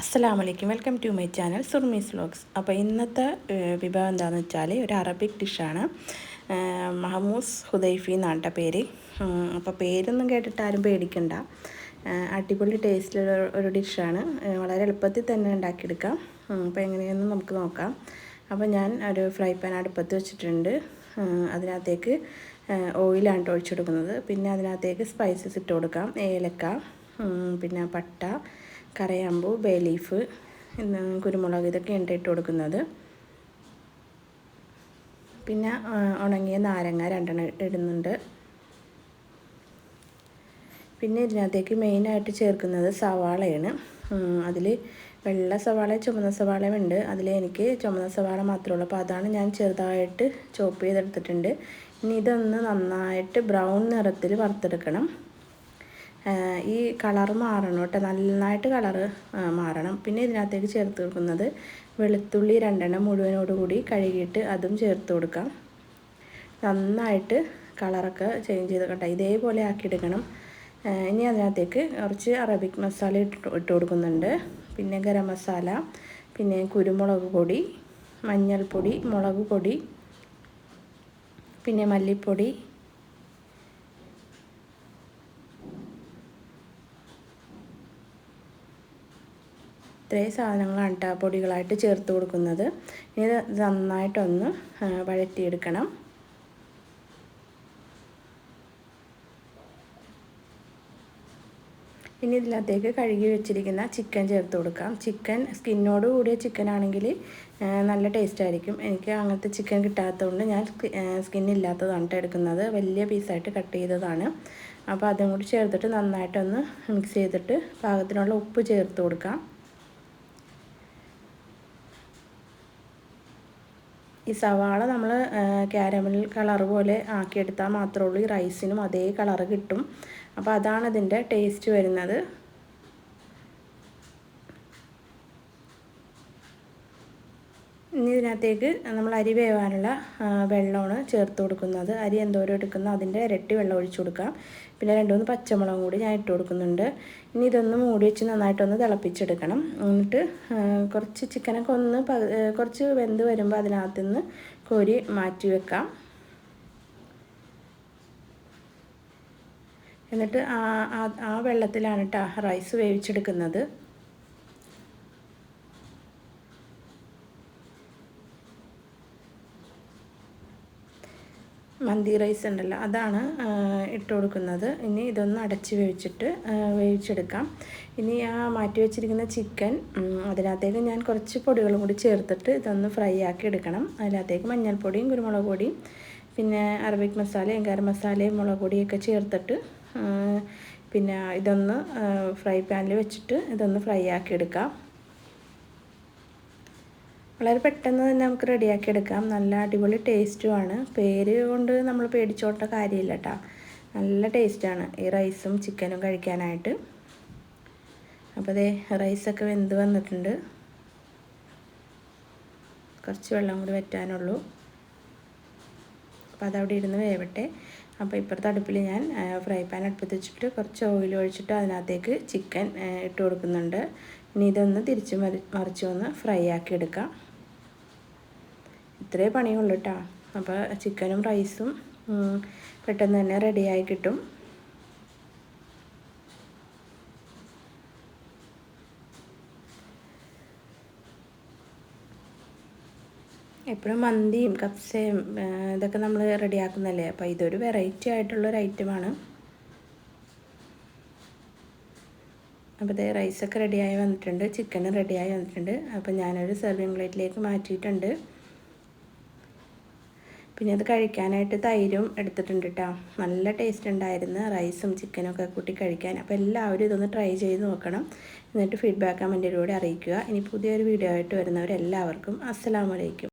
അസ്സലാമലൈക്കും. Welcome to my channel Surmi's vlogs. അപ്പോൾ ഇന്നത്തെ വിഭവം എന്താണെന്ന് വെച്ചാൽ ഒരു അറബിക് ഡിഷാണ്. മഹമൂസ് ഹുദൈഫി എന്നാണ് ട്ടോ പേര്. അപ്പോൾ പേരൊന്നും കേട്ടിട്ട് ആരും പേടിക്കണ്ട. അടിപൊളി ടേസ്റ്റിലുള്ള ഒരു ഡിഷാണ്. വളരെ എളുപ്പത്തിൽ തന്നെ ഉണ്ടാക്കിയെടുക്കാം. അപ്പോൾ എങ്ങനെയെന്ന് നമുക്ക് നോക്കാം. അപ്പോൾ ഞാൻ ഒരു ഫ്രൈ പാൻ അടുപ്പത്ത് വെച്ചിട്ടുണ്ട്. അതിനകത്തേക്ക് ഓയിലാണ് ഒഴിച്ചു കൊടുക്കുന്നത് പിന്നെ അതിനകത്തേക്ക് സ്പൈസസ് ഇട്ട് കൊടുക്കാം. ഏലക്ക പിന്നെ പട്ട കറയാമ്പൂ ബേ ലീഫ് കുരുമുളക് ഇതൊക്കെയാണ് ഇട്ട് കൊടുക്കുന്നത്. പിന്നെ ഉണങ്ങിയ നാരങ്ങ രണ്ടെണ്ണം ഇടുന്നുണ്ട്. പിന്നെ ഇതിനകത്തേക്ക് മെയിനായിട്ട് ചേർക്കുന്നത് സവാളയാണ്. അതിൽ വെള്ള സവാള ചുമന്ന സവാളയും ഉണ്ട്. അതിൽ എനിക്ക് ചുമന്ന സവാള മാത്രമേ ഉള്ളൂ. അപ്പോൾ അതാണ് ഞാൻ ചെറുതായിട്ട് ചോപ്പ് ചെയ്തെടുത്തിട്ടുണ്ട്. ഇനി ഇതൊന്ന് നന്നായിട്ട് ബ്രൗൺ നിറത്തിൽ വറുത്തെടുക്കണം. ഈ കളർ മാറണം കേട്ടോ. നന്നായിട്ട് കളറ് മാറണം. പിന്നെ ഇതിനകത്തേക്ക് ചേർത്ത് കൊടുക്കുന്നത് വെളുത്തുള്ളി രണ്ടെണ്ണം മുഴുവനോട് കൂടി കഴുകിയിട്ട് അതും ചേർത്ത് കൊടുക്കാം. നന്നായിട്ട് കളറൊക്കെ ചേഞ്ച് ചെയ്ത് കേട്ടോ. ഇതേപോലെ ആക്കിയെടുക്കണം ഇനി അതിനകത്തേക്ക് കുറച്ച് അറബിക് മസാല ഇട്ട് ഇട്ട് കൊടുക്കുന്നുണ്ട്. പിന്നെ ഗരം മസാല പിന്നെ കുരുമുളക് പൊടി മഞ്ഞൾപ്പൊടി മുളക് പൊടി പിന്നെ മല്ലിപ്പൊടി ഇത്രയും സാധനങ്ങളാണ് കേട്ടോ പൊടികളായിട്ട് ചേർത്ത് കൊടുക്കുന്നത്. ഇനി ഇത് നന്നായിട്ടൊന്ന് വഴറ്റിയെടുക്കണം. ഇനി ഇതിനകത്തേക്ക് കഴുകി വെച്ചിരിക്കുന്ന ചിക്കൻ ചേർത്ത് കൊടുക്കാം. ചിക്കൻ സ്കിന്നോട് കൂടിയ ചിക്കൻ ആണെങ്കിൽ നല്ല ടേസ്റ്റ് ആയിരിക്കും എനിക്ക് അങ്ങനത്തെ ചിക്കൻ കിട്ടാത്തതുകൊണ്ട് ഞാൻ സ്കിൻ ഇല്ലാത്തതാണ് എടുക്കുന്നത്. വലിയ പീസായിട്ട് കട്ട് ചെയ്തതാണ്. അപ്പോൾ അതും കൂടി ചേർത്തിട്ട് നന്നായിട്ടൊന്ന് മിക്സ് ചെയ്തിട്ട് പാകത്തിനുള്ള ഉപ്പ് ചേർത്ത് കൊടുക്കാം. ഈ സവാള നമ്മൾ ക്യാരമൽ കളർ പോലെ ആക്കിയെടുത്താൽ മാത്രമേ ഉള്ളൂ. ഈ റൈസിനും അതേ കളർ കിട്ടും. അപ്പോൾ അതാണ് ഇതിന്റെ ടേസ്റ്റ് വരുന്നത്. ഇനി ഇതിനകത്തേക്ക് നമ്മൾ അരി വേവാനുള്ള വെള്ളമാണ് ചേർത്ത് കൊടുക്കുന്നത്. അരി എന്തോരം എടുക്കുന്ന അതിന്റെ ഇരട്ടി വെള്ളം ഒഴിച്ചു കൊടുക്കാം. പിന്നെ രണ്ട് മൂന്ന് പച്ചമുളകും കൂടി ഞാൻ ഇട്ട് കൊടുക്കുന്നുണ്ട്. ഇനി ഇതൊന്ന് മൂടി വെച്ച് നന്നായിട്ടൊന്ന് തിളപ്പിച്ചെടുക്കണം. എന്നിട്ട് കുറച്ച് ചിക്കനൊക്കെ ഒന്ന് കുറച്ച് വെന്ത് വരുമ്പോൾ അതിനകത്ത് നിന്ന് കോരി മാറ്റി വെക്കാം. എന്നിട്ട് ആ- ആ വെള്ളത്തിലാണ് കേട്ടോ റൈസ് വേവിച്ചെടുക്കുന്നത്. മന്തി റൈസ് ഉണ്ടല്ലോ അതാണ് ഇട്ട് കൊടുക്കുന്നത്. ഇനി ഇതൊന്ന് അടച്ച് വേവിച്ചിട്ട് വേവിച്ചെടുക്കാം. ഇനി ആ മാറ്റി വെച്ചിരിക്കുന്ന ചിക്കൻ അതിനകത്തേക്ക് ഞാൻ കുറച്ച് പൊടികളും കൂടി ചേർത്തിട്ട് ഇതൊന്ന് ഫ്രൈ ആക്കി എടുക്കണം. അതിനകത്തേക്ക് മഞ്ഞൾപ്പൊടിയും കുരുമുളക് പൊടിയും പിന്നെ അറബിക് മസാലയും ഗരം മസാലയും മുളക് പൊടിയൊക്കെ ചേർത്തിട്ട് പിന്നെ ഇതൊന്ന് ഫ്രൈ പാനിൽ വെച്ചിട്ട് ഇതൊന്ന് ഫ്രൈ ആക്കി എടുക്കാം. വളരെ പെട്ടെന്ന് തന്നെ നമുക്ക് റെഡിയാക്കി എടുക്കാം. നല്ല അടിപൊളി ടേസ്റ്റുമാണ് പേര് കൊണ്ട് നമ്മൾ പേടിച്ചോട്ട കാര്യമില്ല കേട്ടോ നല്ല ടേസ്റ്റാണ് ഈ റൈസും ചിക്കനും കഴിക്കാനായിട്ട്. അപ്പോൾ ദേ റൈസൊക്കെ വെന്ത് വന്നിട്ടുണ്ട്. കുറച്ച് വെള്ളം കൂടി വറ്റാനുള്ളൂ. അപ്പോൾ അതവിടെ ഇരുന്ന് വേവട്ടെ. അപ്പോൾ ഇപ്പുറത്തെ അടുപ്പിൽ ഞാൻ ഫ്രൈ പാൻ അടുപ്പത്ത് വെച്ചിട്ട് കുറച്ച് ഓയിൽ ഒഴിച്ചിട്ട് അതിനകത്തേക്ക് ചിക്കൻ ഇട്ട് കൊടുക്കുന്നുണ്ട്. ഇനി ഇതൊന്ന് തിരിച്ച് മറി മറിച്ച് ഒന്ന് ഫ്രൈ ആക്കി എടുക്കാം. ഇത്രേ പണിയുള്ളൂ കേട്ടോ അപ്പോൾ ചിക്കനും റൈസും പെട്ടെന്ന് തന്നെ റെഡിയായി കിട്ടും. എപ്പോഴും മന്തിയും കപ്സയും ഇതൊക്കെ നമ്മൾ റെഡിയാക്കുന്നല്ലേ അപ്പോൾ ഇതൊരു വെറൈറ്റി ആയിട്ടുള്ളൊരു ഐറ്റമാണ് അപ്പോൾ ഇതേ റൈസൊക്കെ റെഡിയായി വന്നിട്ടുണ്ട് ചിക്കനും റെഡിയായി വന്നിട്ടുണ്ട്. അപ്പോൾ ഞാനൊരു സെർവിങ് പ്ലേറ്റിലേക്ക് മാറ്റിയിട്ടുണ്ട്. പിന്നെ അത് കഴിക്കാനായിട്ട് തൈരും എടുത്തിട്ടുണ്ട് കേട്ടോ നല്ല ടേസ്റ്റ് ഉണ്ടായിരുന്നു. റൈസും ചിക്കനും ഒക്കെ കൂട്ടി കഴിക്കാൻ. അപ്പോൾ എല്ലാവരും ഇതൊന്ന് ട്രൈ ചെയ്ത് നോക്കണം. എന്നിട്ട് ഫീഡ്ബാക്ക് കമന്റിലൂടെ അറിയിക്കുക. ഇനി പുതിയൊരു വീഡിയോ ആയിട്ട് വരുന്നവരെല്ലാവർക്കും അസ്സലാമലൈക്കും